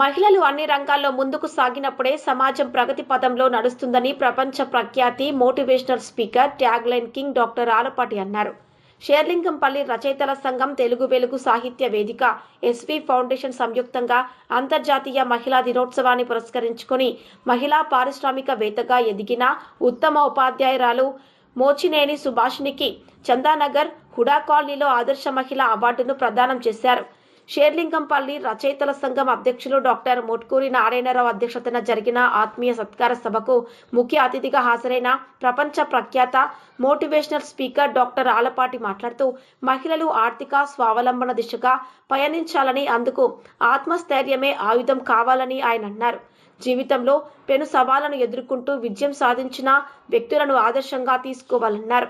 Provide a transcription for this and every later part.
మహిళలు అన్ని రంగాల్లో ముందుకు సాగినప్పుడే సమాజం ప్రగతి పదంలో నడుస్తుందని ప్రపంచ ప్రఖ్యాతి motivational speaker tag line king doctor Alapati అన్నారు. షేర్లింగంపల్లి రచయితల సంఘం తెలుగు వెలుగు సాహిత్య వేదిక ఎస్వి ఫౌండేషన్ సంయుక్తంగా అంతర్జాతీయ మహిళా దినోత్సవాన్ని పురస్కరించుకుని మహిళా పారిశ్రామికవేత్తగా ఎదిగిన ఉత్తమ ఉపాధ్యాయురాలు మోచినేని సుభాష్నికి చందానగర్ హుడా కాలనీలో ఆదర్శ మహిళ అవార్డును ప్రదానం చేశారు. షేర్లింగంపల్లి రచయితల సంఘం అధ్యక్షులు డాక్టర్ ముట్కూరి నారాయణరావు అధ్యక్షతన జరిగిన ఆత్మీయ సత్కార సభకు ముఖ్య అతిథిగా హాజరైన ప్రపంచ ప్రఖ్యాత మోటివేషనల్ స్పీకర్ డాక్టర్ ఆలపాటి మాట్లాడుతూ మహిళలు ఆర్థిక స్వావలంబన దిశగా పయనించాలని అందుకు ఆత్మస్థైర్యమే ఆయుధం కావాలని ఆయన అన్నారు. జీవితంలో పెను సవాళ్ళను ఎదుర్కొంటూ విజయం సాధించిన వ్యక్తులను ఆదర్శంగా తీసుకోవాలన్నారు.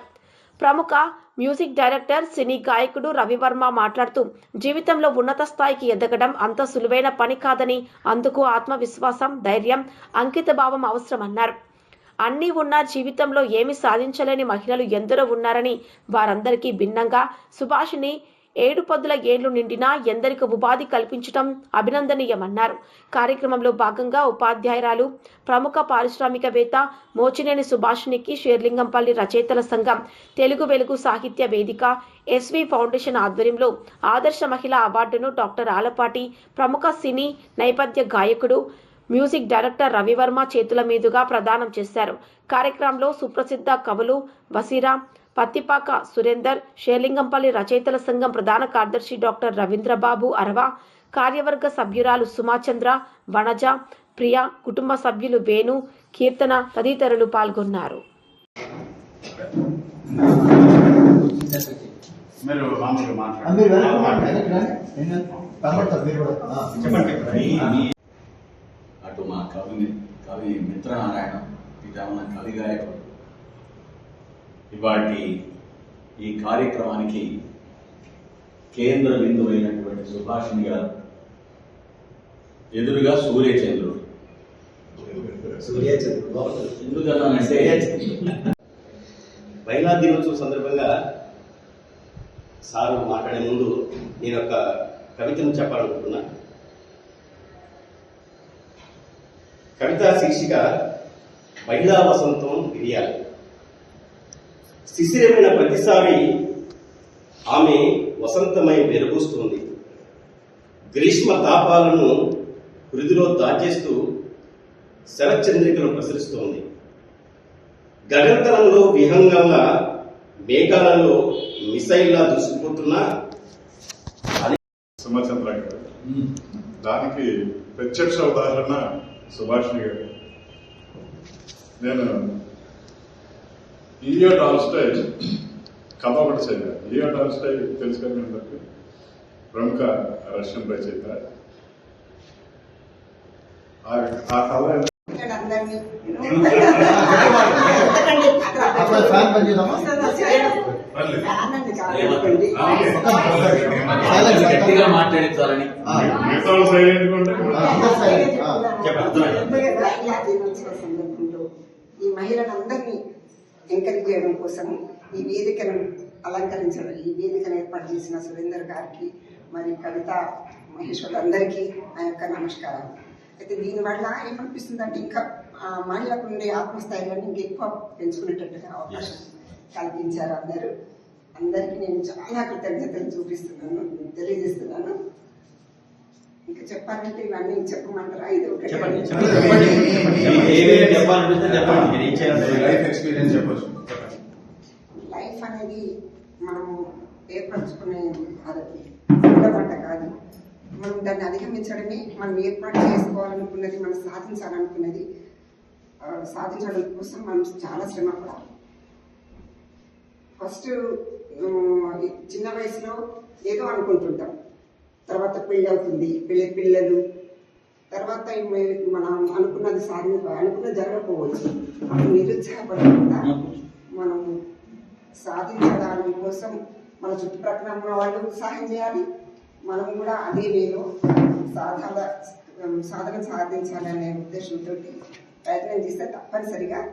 ప్రముఖ మ్యూజిక్ డైరెక్టర్ సినీ గాయకుడు రవివర్మ మాట్లాడుతూ జీవితంలో ఉన్నత స్థాయికి ఎదగడం అంత సులువైన పని కాదని అందుకు ఆత్మవిశ్వాసం ధైర్యం అంకిత భావం అవసరమన్నారు. అన్నీ ఉన్న జీవితంలో ఏమి సాధించలేని మహిళలు ఎందరో ఉన్నారని వారందరికీ భిన్నంగా సుభాషిని ఏడు పదుల ఏళ్ళు నిండినా ఎందరికి ఉపాధి కల్పించటం అభినందనీయమన్నారు. కార్యక్రమంలో భాగంగా ఉపాధ్యాయురాలు ప్రముఖ పారిశ్రామికవేత్త మోచినేని సుభాషిణికి షేర్లింగంపల్లి రచయితల సంఘం తెలుగు వెలుగు సాహిత్య వేదిక ఎస్వి ఫౌండేషన్ ఆధ్వర్యంలో ఆదర్శ మహిళ అవార్డును డాక్టర్ ఆలపాటి ప్రముఖ సినీ నేపథ్య గాయకుడు మ్యూజిక్ డైరెక్టర్ రవివర్మ చేతుల మీదుగా ప్రదానం చేశారు. కార్యక్రమంలో సుప్రసిద్ధ కవులు బసీరా పత్తిపాక సురేందర్ షేర్లింగంపల్లి రచయితల సంఘం ప్రధాన కార్యదర్శి డాక్టర్ రవీంద్రబాబు అరవ కార్యవర్గ సభ్యురాలు సుమాచంద్ర వనజ ప్రియ కుటుంబ సభ్యులు వేణు కీర్తన తదితరులు పాల్గొన్నారు. అటు మా కవి కవి మిత్రనారాయణ పితామహ కవి గాయకుడు ఇవాటి ఈ కార్యక్రమానికి కేంద్ర బిందువైనటువంటి సుభాషిణి గారు ఎదురుగా సూర్యచంద్రుడు. ఎందుకన్నానంటే మహిళా దినోత్సవం సందర్భంగా సారు మాట్లాడే ముందు నేను ఒక కవితను చెప్పాలనుకుంటున్నా. కవిత శీర్షిక మహిళా వసంతం విరియాలి శిశిరమైన ప్రతిసారి ఆమె వసంతమై వెలుగుస్తుంది గ్రీష్మ తాపాలను హృదిలో దాచేస్తూ శరచంద్రికను ప్రసరిస్తోంది. గగనతలంలో విహంగంగా మేఘాలలో మిసైల్లా దూసుకుపోతున్న సుమచంద్ర గారు. దానికి ప్రత్యక్ష ఉదాహరణ సుభాషిణి గారు. నేను ఇలియో టాల్స్టై కథ ఒకటి చదివాను ఇలియో టాల్స్టై తెలుసు కదా అందరికీ? ప్రముఖ రష్యన్ రచయిత ఆ- ఆ కథ. గట్టిగా మాట్లాడించాలని. చెప్పండి ఈ మహిళలందరినీ ఎంకరేజ్ చేయడం కోసం ఈ వేదికను అలంకరించడం ఈ వేదికను ఏర్పాటు చేసిన సురేందర్ గారికి మరి కవిత మహేశ్వర్ అందరికీ నా యొక్క నమస్కారం అయితే దీనివల్ల ఏమనిపిస్తుంది అంటే ఇంకా ఆ, మహిళలకు ఉండే ఆత్మస్థైర్యాన్ని ఇంకా ఎక్కువ పెంచుకునేటట్టుగా అవకాశం కల్పించారు అందరూ. అందరికీ నేను చాలా కృతజ్ఞతలు చూపిస్తున్నాను తెలియజేస్తున్నాను. ఇంకా చెప్పాలంటే ఇవన్నీ చెప్పమంటారా? ఇది ఒకటి. చెప్పండి చెప్పండి. ఏమేమి చెప్పాలనిపిస్తే చెప్పండి మీరు ఏం చేయాలి? లైఫ్ ఎక్స్పీరియన్స్ చెప్పొచ్చు. లైఫ్ అనేది మనం ఏర్పరచుకునే అది ఉండబట్ట కాదు. మనం దాన్ని అధిగమించడమే మనం ఏర్పాటు చేసుకోవాలనుకున్నది మనం సాధించాలనుకున్నది సాధించడం కోసం మనం చాలా శ్రమ పడాలి. ఫస్ట్ చిన్న వయసులో ఏదో అనుకుంటుంటాం. తర్వాత పెళ్ళి అవుతుంది పెళ్ళి పిల్లలు తర్వాత మనం అనుకున్నది సాధి అనుకున్నది జరగకపోవచ్చు. అప్పుడు నిరుత్సాహపడకుండా మనం సాధించడానికి కోసం మన చుట్టుప్రక్కల ఉన్న వాళ్ళు సహాయం చేయాలి. మనం కూడా అదే వేలో సాధన సాధన సాధించాలనే ఉద్దేశంతో ప్రయత్నం చేస్తే తప్పనిసరిగా